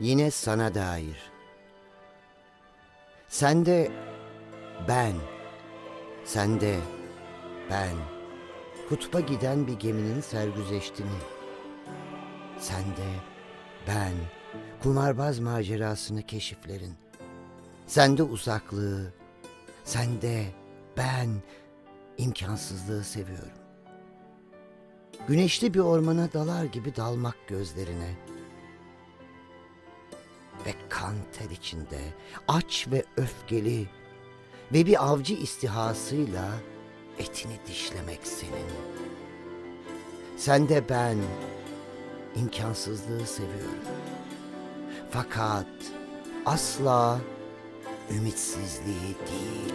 Yine sana dair. Sende ben, sende ben. Kutba giden bir geminin sergüzeştini. Sende ben, kumarbaz macerasını keşiflerin. Sende uzaklığı, sende ben imkansızlığı seviyorum. Güneşli bir ormana dalar gibi dalmak gözlerine. Ve kan ter içinde, aç ve öfkeli ve bir avcı istihasıyla etini dişlemek senin. Sende ben imkansızlığı seviyorum. Fakat asla ümitsizliği değil.